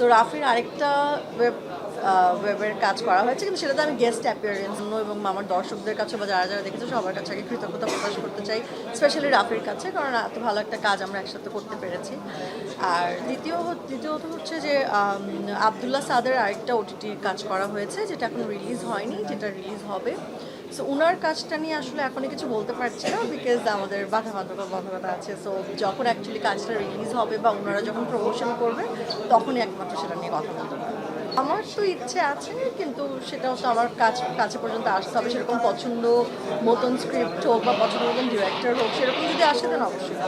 So রাফির আরেকটা web ওয়েবের কাজ করা হয়েছে, কিন্তু সেটাতে আমি গেস্ট অ্যাপিয়ারেন্স এবং আমার দর্শকদের কাছে বা যারা যারা দেখেছে, সবার কাছে আগে কৃতজ্ঞতা প্রকাশ করতে চাই স্পেশালি রাফির কাছে, কারণ এত ভালো একটা কাজ আমরা একসাথে করতে পেরেছি। আর দ্বিতীয় দ্বিতীয়ত হচ্ছে যে আবদুল্লাহ সাদের আরেকটা ওটিটি কাজ করা হয়েছে, যেটা এখন রিলিজ হয়নি, যেটা রিলিজ হবে। সো ওনার কাজটা নিয়ে আসলে এখনই কিছু বলতে পারছি না বিকজ আমাদের বাধা বাধকতা বাধকতা আছে। সো যখন অ্যাকচুয়ালি কাজটা রিলিজ হবে বা ওনারা যখন প্রমোশন করবে, তখনই একমাত্র সেটা নিয়ে কথা বলতে আমার তো ইচ্ছে আছে, কিন্তু সেটা হচ্ছে আমার কাজ কাছে পর্যন্ত আসতে হবে। সেরকম পছন্দ মতন স্ক্রিপ্ট হোক বা পছন্দ মতন ডিরেক্টর হোক, সেরকম যদি আসে দেন অবশ্যই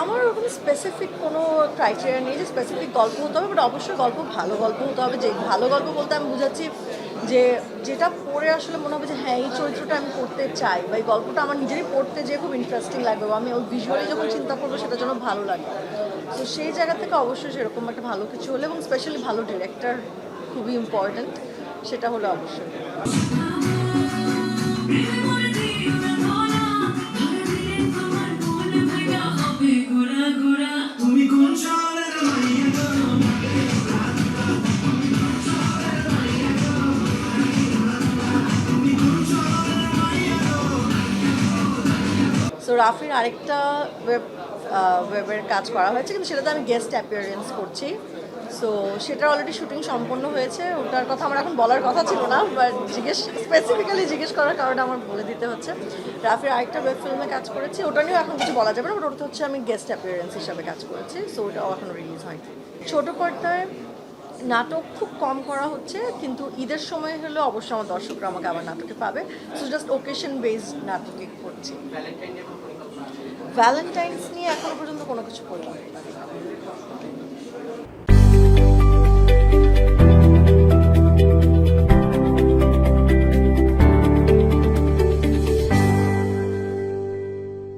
আমার ওরকম স্পেসিফিক কোনো ক্রাইটেরিয়া নেই যে স্পেসিফিক গল্প হতে হবে বাট অবশ্যই গল্প ভালো গল্প হতে হবে। যে ভালো গল্প বলতে আমি বুঝাচ্ছি যে যেটা পড়ে আসলে মনে হবে যে হ্যাঁ এই চরিত্রটা আমি করতে চাই বা এই গল্পটা আমার নিজেরই পড়তে যে খুব ইন্টারেস্টিং লাগবে বা আমি ওই ভিজুয়ালি যখন চিন্তা করব সেটা যেন ভালো লাগে তো সেই জায়গা থেকে অবশ্যই সেরকম একটা ভালো কিছু হলে এবং স্পেশালি ভালো ডিরেক্টর খুবই ইম্পর্ট্যান্ট সেটা হলো অবশ্যই। রাফির আরেকটা ওয়েব ওয়েবের কাজ করা হয়েছে, কিন্তু সেটাতে আমি গেস্ট অ্যাপিয়ারেন্স করছি। সো সেটার অলরেডি শুটিং সম্পন্ন হয়েছে। ওটার কথা আমার এখন বলার কথা ছিল না বাট জিজ্ঞেস স্পেসিফিক্যালি জিজ্ঞেস করার কারণে আমার বলে দিতে হচ্ছে। রাফির আরেকটা ওয়েব ফিল্মে কাজ করেছি। ওটা নিয়েও এখন কিছু বলা যাবে না বাট ওটা হচ্ছে আমি গেস্ট অ্যাপিয়ারেন্স হিসাবে কাজ করেছি। সো ওটাও এখন রিলিজ হয়নি। ছোটো পর্দায় নাটক খুব কম করা হচ্ছে, কিন্তু ঈদের সময় হলে অবশ্যই আমার দর্শকরা আমাকে আবার নাটকে পাবে। সো জাস্ট ওকেশন বেসড নাটকে করছি। ভ্যালেন্টাইন্স নিয়ে এখনও পর্যন্ত কোনো কিছু করি